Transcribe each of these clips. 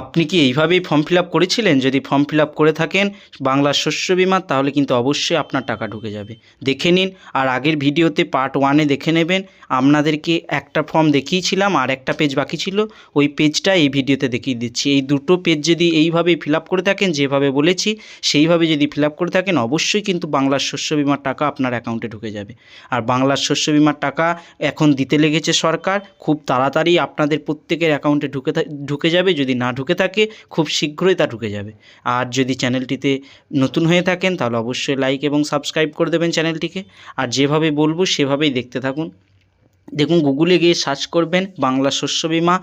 আপনি কি এইভাবেই ফর্ম ফিল করেছিলেন যদি ফর্ম ফিল করে থাকেন বাংলার শস্য বিমা তাহলে কিন্তু অবশ্যই আপনার টাকা ঢুকে যাবে দেখে নিন আর আগের ভিডিওতে পার্ট ওয়ানে দেখে নেবেন আপনাদেরকে একটা ফর্ম দেখিয়েছিলাম আর একটা পেজ বাকি ছিল ওই পেজটা এই ভিডিওতে দেখিয়ে দিচ্ছি এই দুটো পেজ যদি এইভাবে ফিল করে থাকেন যেভাবে বলেছি সেইভাবে যদি ফিল করে থাকেন অবশ্যই কিন্তু বাংলার শস্য বিমার টাকা আপনার অ্যাকাউন্টে ঢুকে যাবে আর বাংলার শস্য বিমার টাকা এখন দিতে লেগেছে সরকার খুব তাড়াতাড়ি আপনাদের প্রত্যেকের অ্যাকাউন্টে ঢুকে ঢুকে যাবে যদি না ঢুকে ঢুকে থাকে খুব শীঘ্রই তা ঢুকে যাবে আর যদি চ্যানেলটিতে নতুন হয়ে থাকেন তাহলে অবশ্যই লাইক এবং সাবস্ক্রাইব করে দেবেন চ্যানেলটিকে আর যেভাবে বলবো সেভাবেই দেখতে থাকুন দেখুন গুগলে গিয়ে সার্চ করবেন বাংলা শস্য বিমা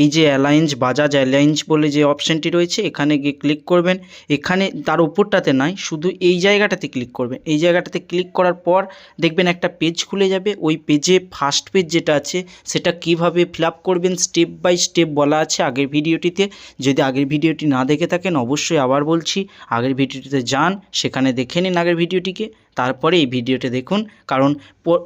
এই যে অ্যালায়েন্স বাজাজ অ্যালায়েন্স বলে যে অপশানটি রয়েছে এখানে গিয়ে ক্লিক করবেন এখানে তার উপরটাতে নাই শুধু এই জায়গাটাতে ক্লিক করবেন এই জায়গাটাতে ক্লিক করার পর দেখবেন একটা পেজ খুলে যাবে ওই পেজে ফার্স্ট পেজ যেটা আছে সেটা কিভাবে ফিল করবেন স্টেপ বাই স্টেপ বলা আছে আগের ভিডিওটিতে যদি আগের ভিডিওটি না দেখে থাকেন অবশ্যই আবার বলছি আগের ভিডিওটিতে যান সেখানে দেখে নিন আগের ভিডিওটিকে তারপরে এই ভিডিওটি দেখুন কারণ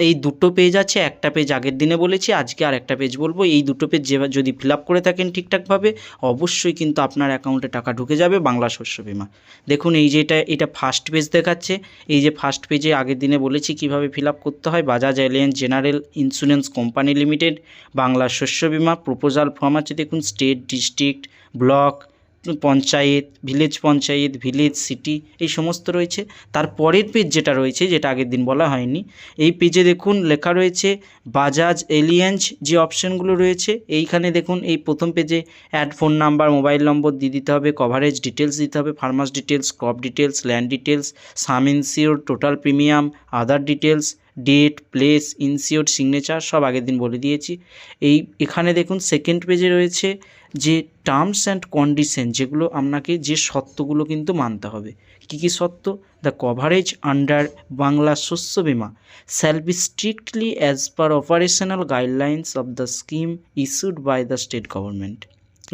এই দুটো পেজ আছে একটা পেজ আগের দিনে বলেছি আজকে আর একটা পেজ বলবো এই দুটো পেজ যে যদি ফিল করে থাকেন ঠিকঠাকভাবে অবশ্যই কিন্তু আপনার অ্যাকাউন্টে টাকা ঢুকে যাবে বাংলা শস্য বিমা দেখুন এই যে এটা এটা ফার্স্ট পেজ দেখাচ্ছে এই যে ফার্স্ট পেজে আগের দিনে বলেছি কিভাবে ফিল করতে হয় Bajaj Allianz general insurance company limited Bangla শস্য বিমা প্রপোজাল ফর্ম আছে দেখুন state district block panchayat village panchayat village city এই সমস্ত রয়েছে তার পরের পেজ যেটা রয়েছে যেটা আগের দিন বলা হয়নি এই পেজে দেখুন লেখা রয়েছে বাজাজ এলিয়েন্স যে অপশানগুলো রয়েছে এইখানে দেখুন এই প্রথম পেজে add phone number mobile number দিয়ে দিতে হবে কভারেজ ডিটেলস দিতে হবে farmers details crop details land details sum insured total premium other details date place insured signature সব আগের দিন বলে দিয়েছি এই এখানে দেখুন সেকেন্ড পেজে রয়েছে যে টার্মস অ্যান্ড কন্ডিশন যেগুলো আপনাকে যে সত্যগুলো কিন্তু মানতে হবে কি কি সত্য দ্য কভারেজ আন্ডার বাংলা শস্য বিমা shall be strictly as per operational guidelines of the scheme issued by the state government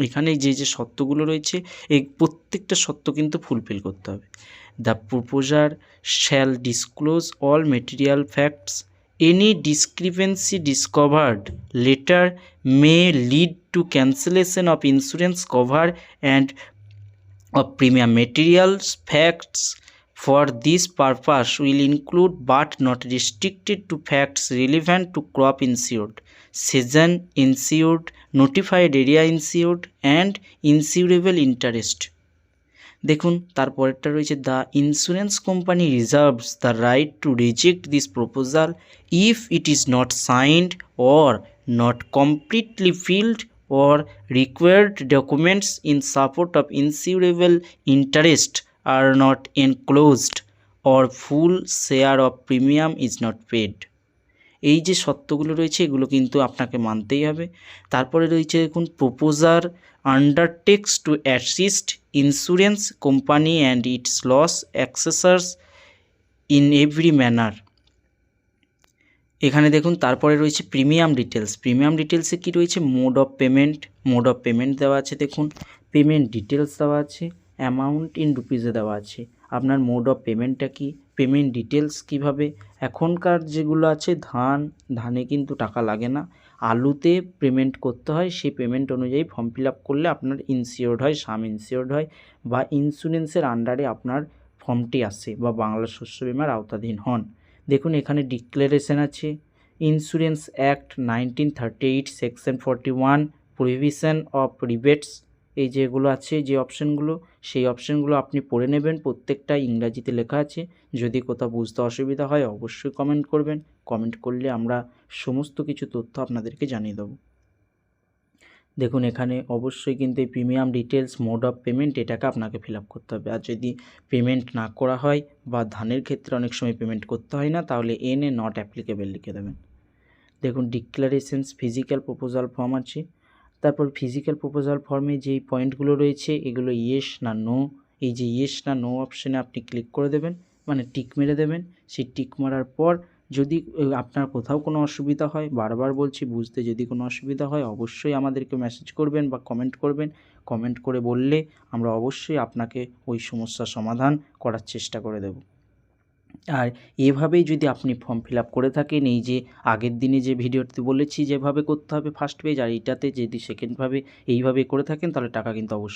এখানে যে যে সত্যগুলো রয়েছে এই প্রত্যেকটা সত্য কিন্তু ফুলফিল করতে হবে The proposer shall disclose all material facts. Any discrepancy discovered later may lead to cancellation of insurance cover and of premium. Materials facts for this purpose will include but not restricted to facts relevant to crop insured, season insured, notified area insured, and insurable interest. দেখুন তারপরেরটা রয়েছে the insurance company reserves the right to reject this proposal if it is not signed or not completely filled or required documents in support of insurable interest are not enclosed or full share of premium is not paid এই যে সত্যগুলো রয়েছে এগুলো কিন্তু আপনাকে মানতেই হবে তারপরে রয়েছে দেখুন proposer undertakes to assist insurance company and its loss assessors in every manner এখানে দেখুন তারপরে রয়েছে প্রিমিয়াম ডিটেলস প্রিমিয়াম ডিটেলসে কি রয়েছে mode of payment mode of payment দেওয়া আছে দেখুন পেমেন্ট ডিটেলস দেওয়া আছে অ্যামাউন্ট ইন রুপিজে দেওয়া আছে আপনার মোড অফ পেমেন্টটা কি পেমেন্ট ডিটেলস কীভাবে এখনকার যেগুলো আছে ধান ধানে কিন্তু টাকা লাগে না আলুতে পেমেন্ট করতে হয় সেই পেমেন্ট অনুযায়ী ফর্ম ফিল আপ করলে আপনার ইনসিওর্ড হয় সাম ইনসিওর্ড হয় বা ইন্স্যুরেন্সের আন্ডারে আপনার ফর্মটি আসে বা বাংলা শস্য বিমার আওতাধীন হন দেখুন এখানে ডিক্লারেশন আছে insurance act nineteen thirty eight section forty one provision of rebates এই যেগুলো আছে যে অপশানগুলো সেই অপশানগুলো আপনি পড়ে নেবেন প্রত্যেকটা ইংরাজিতে লেখা আছে যদি কোথাও বুঝতে অসুবিধা হয় অবশ্যই কমেন্ট করবেন কমেন্ট করলে আমরা সমস্ত কিছু তথ্য আপনাদেরকে জানিয়ে দেবো দেখুন এখানে অবশ্যই কিন্তু এই premium details mode of payment এটাকে আপনাকে ফিল করতে হবে আর যদি পেমেন্ট না করা হয় বা ধানের ক্ষেত্রে অনেক সময় পেমেন্ট করতে হয় না তাহলে এন এ নট অ্যাপ্লিকেবেল লিখে দেবেন দেখুন ডিক্লারেশনস ফিজিক্যাল প্রপোজাল ফর্ম আছে তারপর ফিজিক্যাল প্রপোজাল ফর্মে যেই পয়েন্টগুলো রয়েছে এগুলো ইয়েস না নো এই যে ইয়েস না নো অপশানে আপনি ক্লিক করে দেবেন মানে টিক মেরে দেবেন সেই টিক মারার পর যদি আপনার কোথাও কোনো অসুবিধা হয় বারবার বলছি বুঝতে যদি কোনো অসুবিধা হয় অবশ্যই আমাদেরকে মেসেজ করবেন বা কমেন্ট করবেন কমেন্ট করে বললে আমরা অবশ্যই আপনাকে ওই সমস্যা সমাধান করার চেষ্টা করে দেবো আর এভাবেই যদি আপনি ফর্ম ফিল করে থাকেন এই যে আগের দিনে যে ভিডিওতে বলেছি যেভাবে করতে হবে ফার্স্ট পেজ আর এইটাতে যদি সেকেন্ডভাবে এইভাবে করে থাকেন তাহলে টাকা কিন্তু অবশ্যই